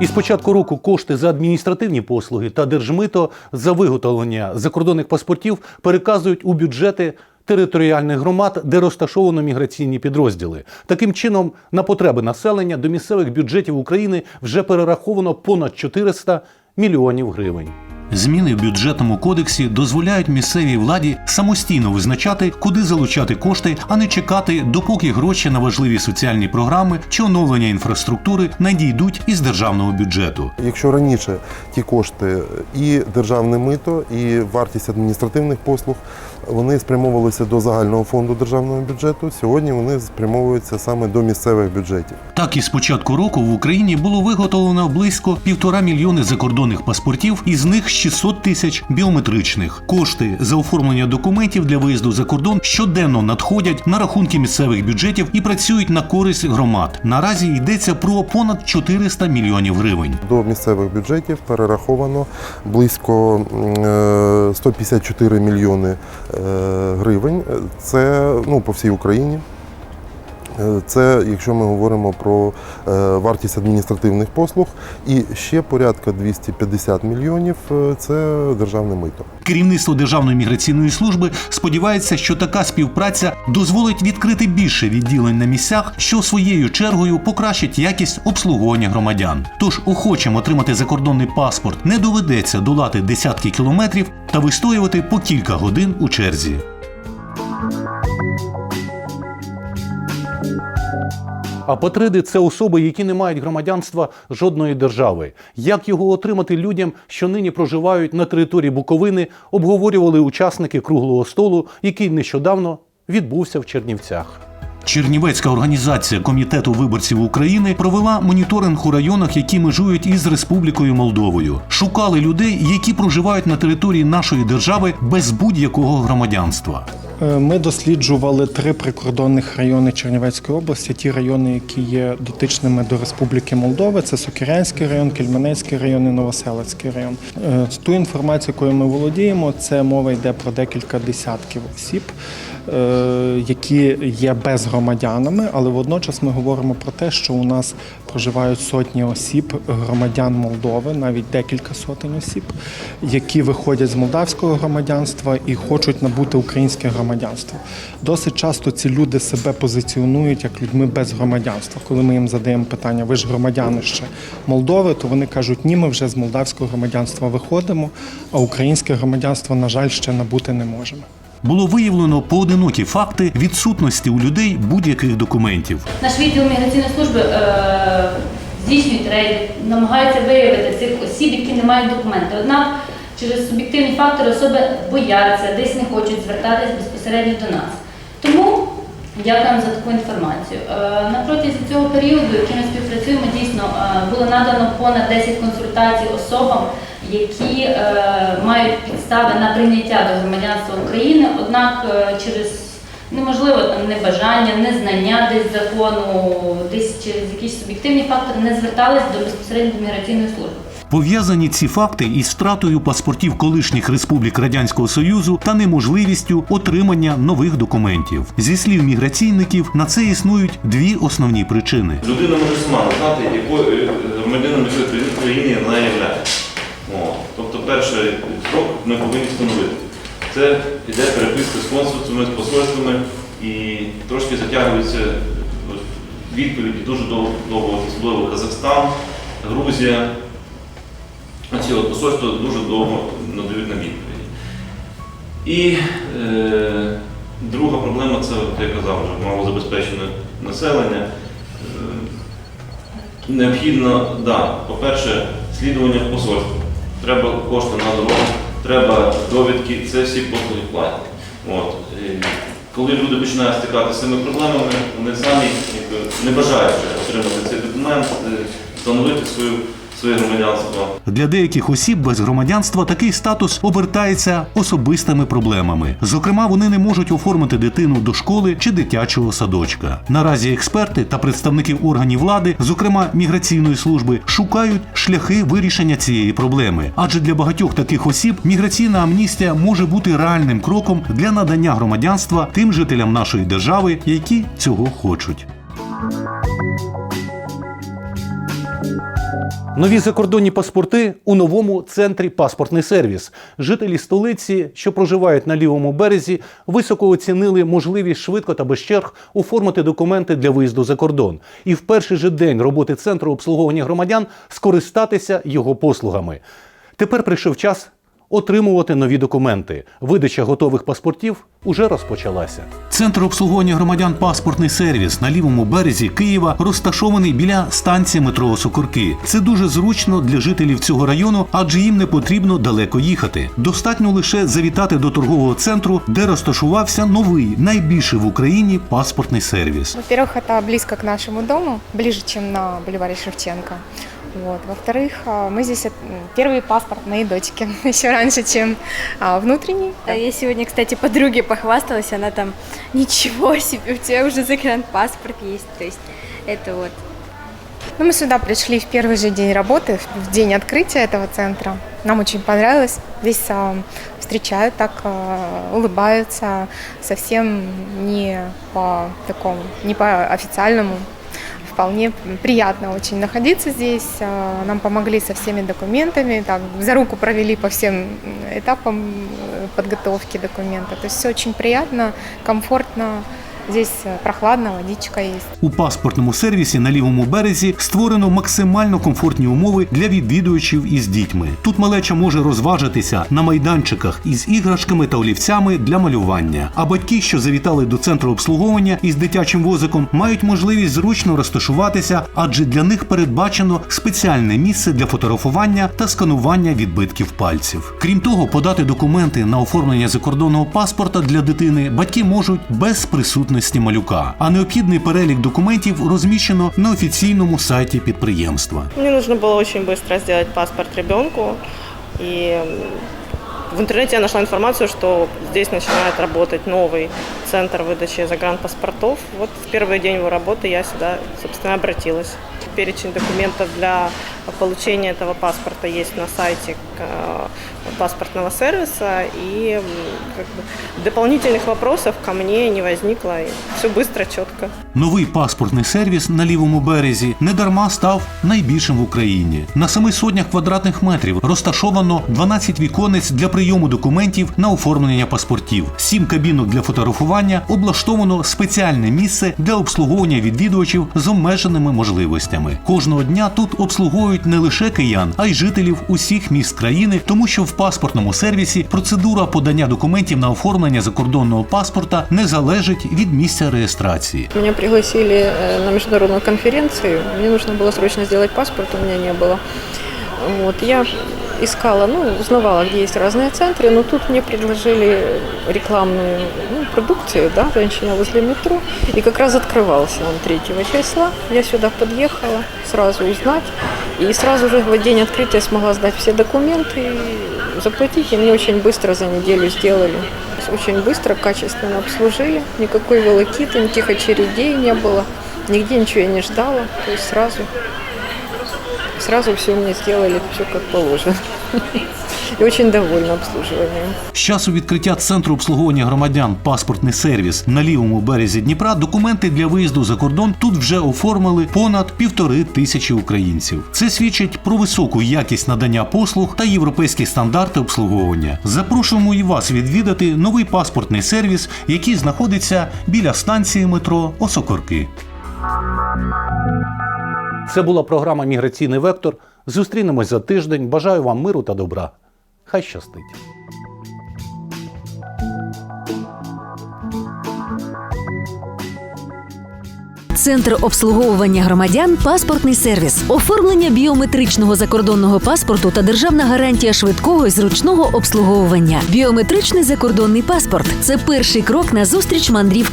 І з початку року кошти за адміністративні послуги та держмито за виготовлення закордонних паспортів переказують у бюджети територіальних громад, де розташовано міграційні підрозділи. Таким чином, на потреби населення до місцевих бюджетів України вже перераховано понад 400 мільйонів гривень. Зміни в бюджетному кодексі дозволяють місцевій владі самостійно визначати, куди залучати кошти, а не чекати, допоки гроші на важливі соціальні програми чи оновлення інфраструктури надійдуть із державного бюджету. Якщо раніше ті кошти і державне мито, і вартість адміністративних послуг вони спрямовувалися до загального фонду державного бюджету, сьогодні вони спрямовуються саме до місцевих бюджетів. Так і з початку року в Україні було виготовлено близько півтора мільйони закордонних паспортів, із них 600 тисяч біометричних. Кошти за оформлення документів для виїзду за кордон щоденно надходять на рахунки місцевих бюджетів і працюють на користь громад. Наразі йдеться про понад 400 мільйонів гривень. До місцевих бюджетів перераховано близько м, е, 154 мільйони е, гривень. Це ну, по всій Україні. Е, Це якщо ми говоримо про е, вартість адміністративних послуг, і ще порядка 250 мільйонів е, це державне мито. Керівництво Державної міграційної служби сподівається, що така співпраця дозволить відкрити більше відділень на місцях, що своєю чергою покращить якість обслуговування громадян. Тож охочим отримати закордонний паспорт не доведеться долати десятки кілометрів та вистоювати по кілька годин у черзі. Апатриди це особи, які не мають громадянства жодної держави. Як його отримати людям, що нині проживають на території Буковини, обговорювали учасники круглого столу, який нещодавно відбувся в Чернівцях. Чернівецька організація комітету виборців України провела моніторинг у районах, які межують із Республікою Молдовою. Шукали людей, які проживають на території нашої держави без будь-якого громадянства. Е, Ми досліджували три прикордонних райони Чернівецької області, ті райони, які є дотичними до Республіки Молдова. Це Сокирянський район, Кельменецький район і Новоселецький район. Е, Ту інформацію, якою ми володіємо, це мова йде про декілька десятків осіб, які є безгромадянами, але водночас ми говоримо про те, що у нас проживають сотні осіб, громадян Молдови, навіть декілька сотень осіб, які виходять з молдавського громадянства і хочуть набути українське громадянство. Досить часто ці люди себе позиціонують як людьми без громадянства. Коли ми їм задаємо питання, ви ж громадяни ще Молдови, то вони кажуть, ні, ми вже з молдавського громадянства виходимо, а українське громадянство, на жаль, ще набути не можемо. Було виявлено поодинокі факти відсутності у людей будь-яких документів. Наш відділ міграційної служби е, здійснюють рейди, намагаються виявити цих осіб, які не мають документи. Однак через суб'єктивні фактори особи бояться, десь не хочуть звертатись безпосередньо до нас. Тому дякуємо за таку інформацію. Е, на протязі цього періоду, який ми співпрацюємо, дійсно е, було надано понад 10 консультацій особам, які е, мають підстави на прийняття до громадянства України, однак е, через неможливо там небажання, незнання десь закону, десь через якісь суб'єктивні фактори не звертались до безпосередньо міграційної служби. Пов'язані ці факти із втратою паспортів колишніх республік Радянського Союзу та неможливістю отримання нових документів. Зі слів міграційників, на це існують дві основні причини. Людина може сама знати, якою е, громадянином країни вона є. Перший срок ми повинні встановити. Це йде переписка з консульствами, з посольствами і трошки затягуються відповіді дуже довго, особливо Казахстан, Грузія, ці от посольства дуже довго надають нам відповіді. І е, друга проблема це, от я казав, вже малозабезпечене населення. Е, необхідно, да, по-перше, слідування в. Треба кошти на дорогу, треба довідки, це всі послуги платні. От. Коли люди починають стикатися з цими проблемами, вони самі якби, не бажають вже отримати цей документ, е, встановити свою, своє громадянство. Для деяких осіб без громадянства такий статус обертається особистими проблемами. Зокрема, вони не можуть оформити дитину до школи чи дитячого садочка. Наразі експерти та представники органів влади, зокрема міграційної служби, шукають шляхи вирішення цієї проблеми. Адже для багатьох таких осіб міграційна амністія може бути реальним кроком для надання громадянства тим жителям нашої держави, які цього хочуть. Нові закордонні паспорти у новому центрі паспортний сервіс. Жителі столиці, що проживають на лівому березі, високо оцінили можливість швидко та без черг оформити документи для виїзду за кордон. І в перший же день роботи центру обслуговування громадян скористатися його послугами. Тепер прийшов час отримувати нові документи. Видача готових паспортів уже розпочалася. Центр обслуговування громадян паспортний сервіс на лівому березі Києва розташований біля станції метро Сокорки. Це дуже зручно для жителів цього району, адже їм не потрібно далеко їхати. Достатньо лише завітати до торгового центру, де розташувався новий, найбільший в Україні паспортний сервіс. Во-первых, это близко к нашему дому, ближе, чем на бульваре Шевченко. Вот. Во-вторых, а, мы здесь первый паспорт моей дочки, еще раньше, чем а, внутренний. Я сегодня, кстати, подруге похвасталась, она там, ничего себе, у тебя уже загранпаспорт есть, то есть это вот. Ну, мы сюда пришли в первый же день работы, в день открытия этого центра. Нам очень понравилось. Здесь а, встречают так, а, улыбаются, совсем не по такому, не по официальному. Вполне приятно очень находиться здесь. Нам помогли со всеми документами, там, за руку провели по всем этапам э, подготовки документа. То есть все очень приятно, комфортно. Здесь э, прохладно, водичка есть. У паспортному сервісі на лівому березі створено максимально комфортні умови для відвідувачів із дітьми. Тут малеча може розважитися на майданчиках із іграшками та олівцями для малювання. А батьки, що завітали до центру обслуговування із дитячим возиком, мають можливість зручно розташуватися, адже для них передбачено спеціальне місце для фотографування та сканування відбитків пальців. Крім того, подати документи на оформлення закордонного паспорта для дитини батьки можуть без присутності малюка. А необхідний перелік документів розміщено на офіційному сайті підприємства. Мне нужно было очень быстро сделать паспорт ребенку. И м, в интернете я нашла информацию, что здесь начинает работать новый центр выдачи загранпаспортов. Вот в первый день его работы я сюда, собственно, обратилась. Перечень документов для получения этого паспорта есть на сайте э, паспортного сервиса. И м, как бы, дополнительных вопросов ко мне не возникло. И все быстро, четко. Новий паспортний сервіс на лівому березі недарма став найбільшим в Україні. На семи сотнях квадратних метрів розташовано 12 віконець для прийому документів на оформлення паспортів, сім кабінок для фотографування, облаштовано спеціальне місце для обслуговування відвідувачів з обмеженими можливостями. Кожного дня тут обслуговують не лише киян, а й жителів усіх міст країни, тому що в паспортному сервісі процедура подання документів на оформлення закордонного паспорта не залежить від місця реєстрації. Меня пригласили э, на международную конференцию. Мне нужно было срочно сделать паспорт, у меня не было. Вот, я искала, ну, узнавала, где есть разные центры, но тут мне предложили рекламную ну, продукцию, да, женщина возле метро, и как раз открывался он 3 числа. Я сюда подъехала, сразу узнать, и сразу же в день открытия смогла сдать все документы, заплатить, и мне очень быстро за неделю сделали. Очень быстро, качественно обслужили, никакой волокиты, никаких очередей не было, нигде ничего я не ждала, то есть сразу Сразу все мне сделали, все как положено. И очень довольна обслуживанием. З часу відкриття центру обслуговування громадян паспортний сервіс на лівому березі Дніпра документи для виїзду за кордон тут вже оформили понад півтори тисячі українців. Це свідчить про високу якість надання послуг та європейські стандарти обслуговування. Запрошуємо і вас відвідати новий паспортний сервіс, який знаходиться біля станції метро Осокорки. Це була програма Міграційний вектор. Зустрінемось за тиждень. Бажаю вам миру та добра. Хай щастить! Центр обслуговування громадян паспортний сервіс, оформлення біометричного закордонного паспорту та державна гарантія швидкого і зручного обслуговування. Біометричний закордонний паспорт це перший крок на зустріч мандрівка.